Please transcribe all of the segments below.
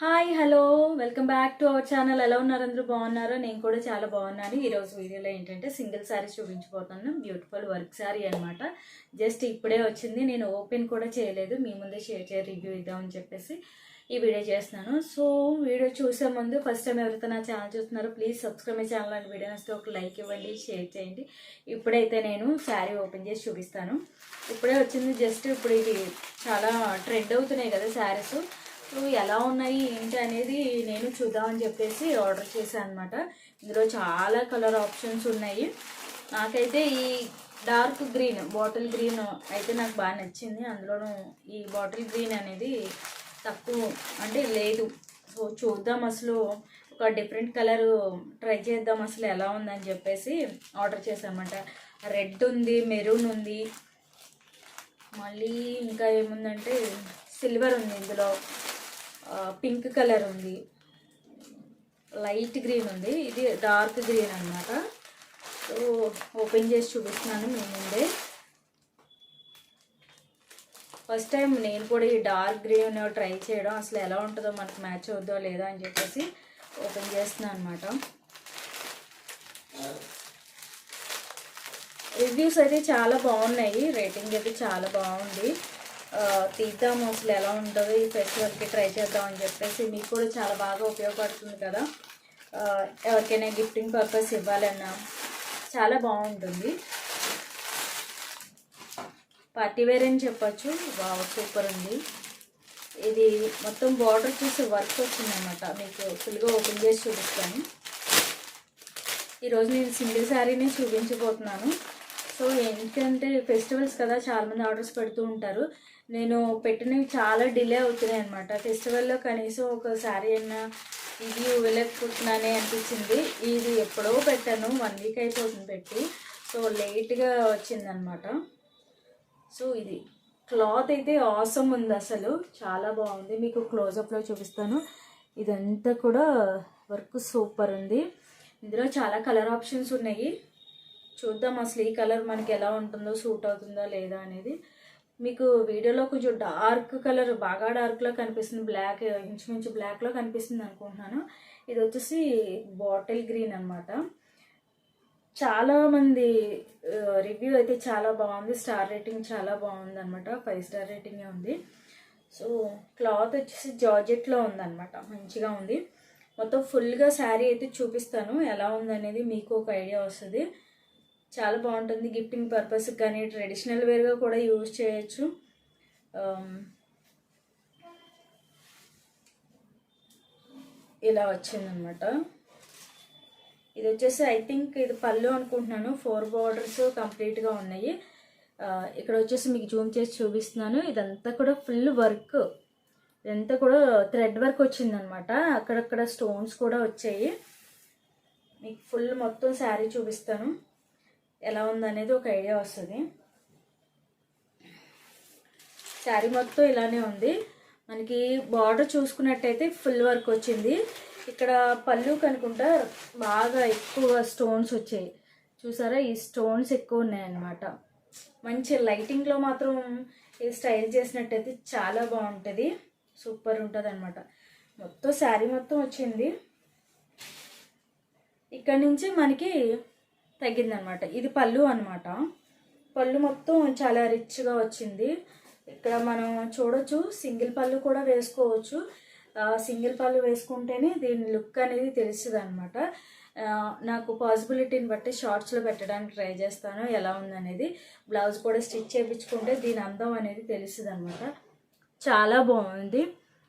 Hi hello. Welcome back to our channel. ఎలా ఉన్నారు? అందరూ బాగున్నారో? నేను కూడా చాలా బాగున్నాను. ఈరోజు వీడియోలో ఏంటంటే సింగిల్ శారీ చూపించిపోతాను బ్యూటిఫుల్ వర్క్ శారీ అనమాట జస్ట్ ఇప్పుడే వచ్చింది. నేను ఓపెన్ కూడా చేయలేదు. మీ ముందే షేర్ చేయ రివ్యూ ఇద్దామని చెప్పేసి ఈ వీడియో చేస్తున్నాను. సో వీడియో చూసే ముందు ఫస్ట్ టైం ఎవరైతే నా ఛానల్ చూస్తున్నారో please subscribe my channel and video నచ్చితే ఒక లైక్ ఇవ్వండి షేర్ చేయండి. ఇప్పుడైతే నేను శారీ ఓపెన్ చేసి చూపిస్తాను. ఇప్పుడే వచ్చింది. జస్ట్ ఇప్పుడు ఇది చాలా ట్రెండ్ అవుతున్నాయి కదా శారీస్ ఎలా ఉన్నాయి ఏంటి అనేది నేను చూద్దామని చెప్పేసి ఆర్డర్ చేశాను అనమాట ఇందులో చాలా కలర్ ఆప్షన్స్ ఉన్నాయి. నాకైతే ఈ డార్క్ గ్రీన్ బాటిల్ గ్రీన్ అయితే నాకు బాగా నచ్చింది. అందులోనూ ఈ బాటిల్ గ్రీన్ అనేది తక్కువ అంటే లేదు. సో చూద్దాం అసలు ఒక డిఫరెంట్ కలర్ ట్రై చేద్దాం అసలు ఎలా ఉందని చెప్పేసి ఆర్డర్ చేశానమాట రెడ్ ఉంది మెరూన్ ఉంది. మళ్ళీ ఇంకా ఏముందంటే సిల్వర్ ఉంది ఇందులో. పింక్ కలర్ ఉంది. లైట్ గ్రీన్ ఉంది. ఇది డార్క్ గ్రీన్ అన్నమాట. సో ఓపెన్ చేసి చూపిస్తున్నాను మీ ముందే. ఫస్ట్ టైం నేను కూడా ఈ డార్క్ గ్రీన్ ట్రై చేయడం అసలు ఎలా ఉంటుందో మనకు మ్యాచ్ అవుద్దో లేదా అని చెప్పేసి ఓపెన్ చేస్తున్నాను అనమాట రివ్యూస్ అయితే చాలా బాగున్నాయి. రేటింగ్ అయితే చాలా బాగుంది. తీద్దాము అసలు ఎలా ఉంటుందో ఈ ఫెస్టివల్కి ట్రై చేద్దాం అని చెప్పేసి మీకు కూడా చాలా బాగా ఉపయోగపడుతుంది కదా. ఎవరికైనా గిఫ్టింగ్ పర్పస్ ఇవ్వాలన్నా చాలా బాగుంటుంది. పార్టీ వేర్ అని చెప్పచ్చు. బాగా సూపర్ ఉంది. ఇది మొత్తం బార్డర్ చూసి వర్క్ వచ్చిందన్నమాట. మీకు ఫుల్గా ఓపెన్ చేసి చూపిస్తాను. ఈరోజు నేను సింగిల్ శారీనే చూపించబోతున్నాను. సో ఎందుకంటే ఫెస్టివల్స్ కదా చాలామంది ఆర్డర్స్ పెడుతూ ఉంటారు. నేను పెట్టినవి చాలా డిలే అవుతున్నాయి అనమాట ఫెస్టివల్లో కనీసం ఒక శారీ అయినా ఇది వెళ్ళకపోతున్నానే అనిపించింది. ఇది ఎప్పుడో పెట్టాను వన్ వీక్ అయిపోతుంది పెట్టి. సో లేట్గా వచ్చిందనమాట సో ఇది క్లాత్ అయితే ఆసమ్ ఉంది అసలు. చాలా బాగుంది. మీకు క్లోజప్లో చూపిస్తాను. ఇదంతా కూడా వర్క్ సూపర్ ఉంది. ఇందులో చాలా కలర్ ఆప్షన్స్ ఉన్నాయి. చూద్దాం అసలు ఈ కలర్ మనకి ఎలా ఉంటుందో సూట్ అవుతుందా లేదా అనేది. మీకు వీడియోలో కొంచెం డార్క్ కలర్ బాగా డార్క్లో కనిపిస్తుంది. బ్లాక్ ఇంచుమించు బ్లాక్లో కనిపిస్తుంది అనుకుంటున్నాను. ఇది వచ్చేసి బాటిల్ గ్రీన్ అనమాట చాలామంది రివ్యూ అయితే చాలా బాగుంది. స్టార్ రేటింగ్ చాలా బాగుంది అనమాట ఫైవ్ స్టార్ రేటింగే ఉంది. సో క్లాత్ వచ్చేసి జార్జెట్లో ఉందన్నమాట. మంచిగా ఉంది. మొత్తం ఫుల్గా శారీ అయితే చూపిస్తాను. ఎలా ఉందనేది మీకు ఒక ఐడియా వస్తుంది. చాలా బాగుంటుంది. గిఫ్టింగ్ పర్పస్ కానీ ట్రెడిషనల్ వేర్గా కూడా యూజ్ చేయొచ్చు. Um, ఇలా వచ్చిందనమాట ఇది వచ్చేసి ఐ థింక్ ఇది పళ్ళు అనుకుంటున్నాను. ఫోర్ బార్డర్స్ కంప్లీట్గా ఉన్నాయి. Uh, ఇక్కడ వచ్చేసి మీకు జూమ్ చేసి చూపిస్తున్నాను. ఇదంతా కూడా ఫుల్ వర్క్ ఇదంతా కూడా థ్రెడ్ వర్క్ వచ్చిందనమాట అక్కడక్కడ స్టోన్స్ కూడా వచ్చాయి. మీకు ఫుల్ మొత్తం శారీ చూపిస్తాను. ఎలా ఉందనేది ఒక ఐడియా వస్తుంది. శారీ మొత్తం ఇలానే ఉంది. మనకి బార్డర్ చూసుకున్నట్టయితే ఫుల్ వర్క్ వచ్చింది. ఇక్కడ పళ్ళు కనుకుంటా బాగా ఎక్కువ స్టోన్స్ వచ్చాయి. చూసారా? ఈ స్టోన్స్ ఎక్కువ ఉన్నాయన్నమాట. మంచి లైటింగ్లో మాత్రం ఈ స్టైల్ చేసినట్టయితే చాలా బాగుంటుంది. సూపర్ ఉంటుంది అనమాట మొత్తం శారీ మొత్తం వచ్చింది. ఇక్కడ నుంచి మనకి తగ్గిందనమాట. ఇది పళ్ళు అనమాట. పళ్ళు మొత్తం చాలా రిచ్గా వచ్చింది. ఇక్కడ మనం చూడొచ్చు సింగిల్ పళ్ళు కూడా వేసుకోవచ్చు. సింగిల్ పళ్ళు వేసుకుంటేనే దీని లుక్ అనేది తెలుస్తుంది అనమాట నాకు పాసిబిలిటీని బట్టి షార్ట్స్లో పెట్టడానికి ట్రై చేస్తాను ఎలా ఉందనేది. బ్లౌజ్ కూడా స్టిచ్ చేయించుకుంటే దీని అందం అనేది తెలుస్తుంది అనమాట చాలా బాగుంది.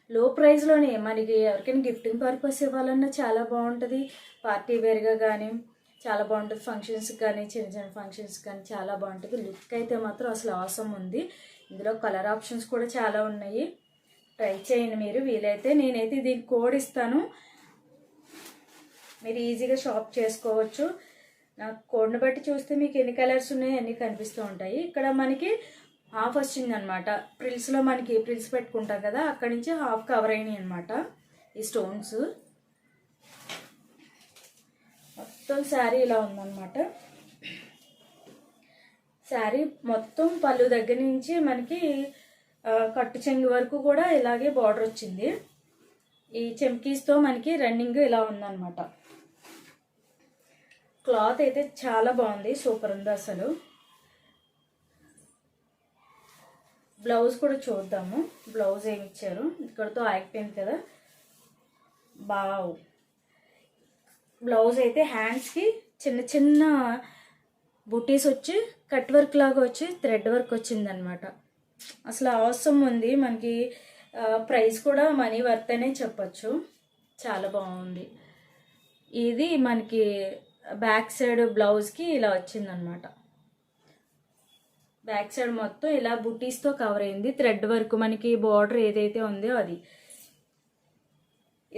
లో ప్రైస్లోనే మనకి ఎవరికైనా గిఫ్టింగ్ పర్పస్ ఇవ్వాలన్నా చాలా బాగుంటుంది. పార్టీ వేర్గా కానీ చాలా బాగుంటుంది ఫంక్షన్స్ కానీ చిన్న చిన్న ఫంక్షన్స్ కానీ చాలా బాగుంటుంది. లుక్ అయితే మాత్రం అసలు అవసరం ఉంది. ఇందులో కలర్ ఆప్షన్స్ కూడా చాలా ఉన్నాయి. ట్రై చేయండి మీరు వీలైతే నేనైతే దీనికి కోడ్ ఇస్తాను. మీరు ఈజీగా షాప్ చేసుకోవచ్చు. నాకు కోడ్ని బట్టి చూస్తే మీకు ఎన్ని కలర్స్ ఉన్నాయి అన్నీ కనిపిస్తూ ఉంటాయి. ఇక్కడ మనకి హాఫ్ వచ్చిందనమాట. ప్రిల్స్లో మనకి ప్రిల్స్ పెట్టుకుంటాం కదా అక్కడి నుంచి హాఫ్ కవర్ అయినాయి అనమాట ఈ స్టోన్స్ మొత్తం శారీ ఇలా ఉందన్నమాట. శారీ మొత్తం పళ్ళు దగ్గర నుంచి మనకి కట్టు చెంగు వరకు కూడా ఇలాగే బార్డర్ వచ్చింది. ఈ చెంకీస్తో మనకి రన్నింగ్ ఇలా ఉందన్నమాట. క్లాత్ అయితే చాలా బాగుంది సూపర్ ఉంది అసలు. బ్లౌజ్ కూడా చూద్దాము. బ్లౌజ్ ఏమి ఇచ్చారు? ఇక్కడతో ఆగిపోయింది కదా. బావ్ బ్లౌజ్ అయితే హ్యాండ్స్కి చిన్న చిన్న బుటీస్ వచ్చి కట్ వర్క్ లాగా వచ్చి థ్రెడ్ వర్క్ వచ్చిందనమాట అసలు అవసరం ఉంది. మనకి ప్రైస్ కూడా మనీ వర్త్ అనే చెప్పచ్చు. చాలా బాగుంది. ఇది మనకి బ్యాక్ సైడ్ బ్లౌజ్కి ఇలా వచ్చిందనమాట బ్యాక్ సైడ్ మొత్తం ఇలా బుటీస్తో కవర్ అయింది. థ్రెడ్ వర్క్ మనకి బార్డర్ ఏదైతే ఉందో అది.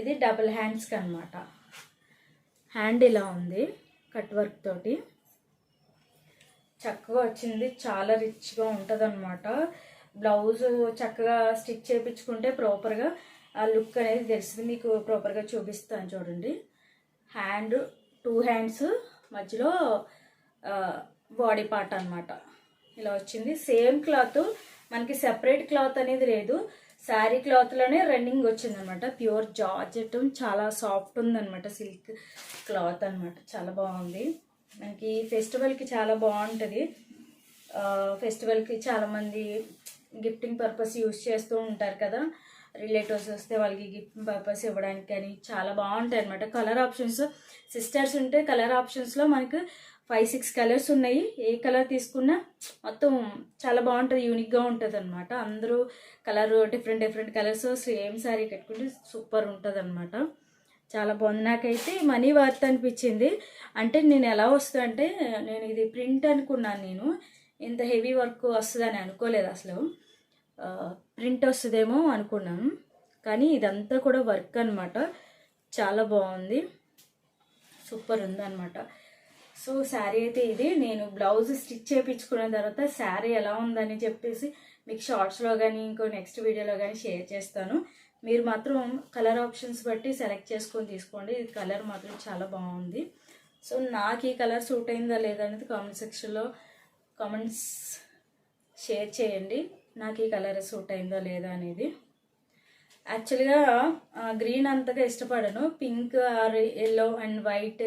ఇది డబుల్ హ్యాండ్స్కి అనమాట హ్యాండ్ ఇలా ఉంది కట్ వర్క్ తోటి. చక్కగా వచ్చింది. చాలా రిచ్గా ఉంటుంది అనమాట బ్లౌజ్ చక్కగా స్టిచ్ చేయించుకుంటే ప్రాపర్గా ఆ లుక్ అనేది తెలిసింది. మీకు ప్రాపర్గా చూపిస్తాను చూడండి. హ్యాండ్ టూ హ్యాండ్స్ మధ్యలో బాడీ పార్ట్ అనమాట ఇలా వచ్చింది. సేమ్ క్లాత్ మనకి సెపరేట్ క్లాత్ అనేది లేదు. శారీ క్లాత్లోనే రన్నింగ్ వచ్చిందనమాట. ప్యూర్ జార్జెట్ చాలా సాఫ్ట్ ఉందన్నమాట సిల్క్ క్లాత్ అనమాట చాలా బాగుంది. మనకి ఫెస్టివల్కి చాలా బాగుంటుంది. ఫెస్టివల్కి చాలామంది గిఫ్టింగ్ పర్పస్ యూస్ చేస్తూ ఉంటారు కదా. రిలేటివ్స్ వస్తే వాళ్ళకి గిఫ్టింగ్ పర్పస్ ఇవ్వడానికి కానీ చాలా బాగుంటాయి అనమాట కలర్ ఆప్షన్స్ సిస్టర్స్ ఉంటే కలర్ ఆప్షన్స్లో మనకు ఫైవ్ సిక్స్ కలర్స్ ఉన్నాయి. ఏ కలర్ తీసుకున్నా మొత్తం చాలా బాగుంటుంది యూనిక్గా ఉంటుంది అనమాట అందరూ colour different different colours same sari కట్టుకుంటే సూపర్ ఉంటుంది అనమాట చాలా బాగుంది. నాకైతే మనీ వర్త్ అనిపించింది. అంటే నేను ఎలా వస్తుంది అంటే నేను ఇది ప్రింట్ అనుకున్నాను నేను. ఇంత హెవీ వర్క్ వస్తుందని అనుకోలేదు అసలు. ప్రింట్ వస్తుందేమో అనుకున్నాను. కానీ ఇదంతా కూడా వర్క్ అనమాట చాలా బాగుంది. సూపర్ ఉందన్నమాట. సో శారీ అయితే ఇది. నేను బ్లౌజ్ స్టిచ్ చేయించుకున్న తర్వాత శారీ ఎలా ఉందని చెప్పేసి మీకు షార్ట్స్లో కానీ ఇంకో నెక్స్ట్ వీడియోలో కానీ షేర్ చేస్తాను. మీరు మాత్రం కలర్ ఆప్షన్స్ బట్టి సెలెక్ట్ చేసుకొని తీసుకోండి. ఇది కలర్ మాత్రం చాలా బాగుంది. సో నాకు ఈ కలర్ సూట్ అయిందా లేదా అనేది కామెంట్ సెక్షన్లో కామెంట్స్ షేర్ చేయండి. నాకు ఈ కలర్ సూట్ అయిందా లేదా అనేది. యాక్చువల్గా గ్రీన్ అంతగా ఇష్టపడను. Pink or yellow and white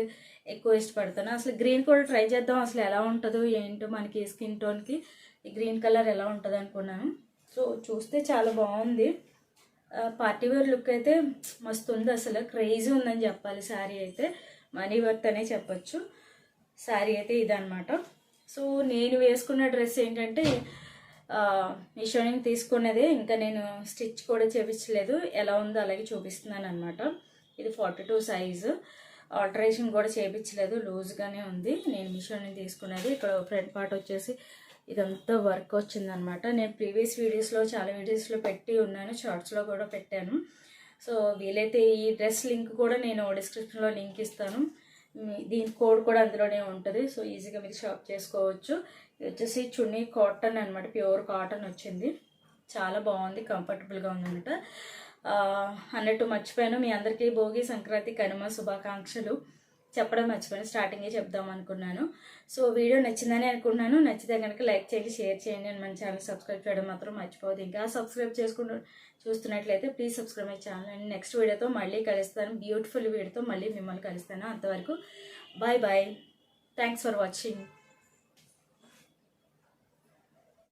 ఎక్కువ ఇష్టపడతాను. అసలు గ్రీన్ కూడా ట్రై చేద్దాం. అసలు ఎలా ఉంటుందో ఏంటో మనకి స్కిన్ టోన్కి గ్రీన్ కలర్ ఎలా ఉంటుంది అనుకున్నాను. సో చూస్తే చాలా బాగుంది. పార్టీ వేర్ లుక్ అయితే మస్తు ఉంది అసలు. క్రేజీ ఉందని చెప్పాలి. శారీ అయితే మనీ వర్త్ అనే చెప్పొచ్చు. శారీ అయితే ఇదనమాట సో నేను వేసుకున్న డ్రెస్ ఏంటంటే మీషో నుంచి తీసుకున్నదే ఇంకా నేను స్టిచ్ కూడా చేపించలేదు. ఎలా ఉందో అలాగే చూపిస్తున్నాను అనమాట ఇది ఫార్టీ టూ సైజు. ఆల్టరేషన్ కూడా చేపించలేదు. లూజ్గానే ఉంది. నేను మీషో నుంచి తీసుకున్నది. ఇక్కడ ఫ్రంట్ పార్ట్ వచ్చేసి ఇదంతా వర్క్ వచ్చిందనమాట నేను ప్రీవియస్ వీడియోస్లో చాలా వీడియోస్లో పెట్టి ఉన్నాను. షార్ట్స్లో కూడా పెట్టాను. సో వీలైతే ఈ డ్రెస్ లింక్ కూడా నేను డిస్క్రిప్షన్లో లింక్ ఇస్తాను. దీని కోడ్ కూడా అందులోనే ఉంటుంది. సో ఈజీగా మీరు షాప్ చేసుకోవచ్చు. ఇది వచ్చేసి చున్నీ కాటన్ అనమాట ప్యూర్ కాటన్ వచ్చింది. చాలా బాగుంది. కంఫర్టబుల్గా ఉందన్నమాట. అన్నట్టు మర్చిపోయాను. మీ అందరికీ భోగి సంక్రాంతి కనుమ శుభాకాంక్షలు. చెప్పడం మర్చిపోయాను. స్టార్టింగే చెప్దాం అనుకున్నాను. సో వీడియో నచ్చిందని అనుకున్నాను నచ్చితే కనుక లైక్ చేయండి షేర్ చేయండి అని మన ఛానల్ సబ్స్క్రైబ్ చేయడం మాత్రం మర్చిపోవద్దు. ఇంకా సబ్స్క్రైబ్ చేసుకుంటూ చూస్తున్నట్లయితే please subscribe my channel. And next వీడియోతో మళ్ళీ కలుస్తాను. బ్యూటిఫుల్ వీడియోతో మళ్ళీ మిమ్మల్ని కలుస్తాను. అంతవరకు bye bye. Thanks for watching.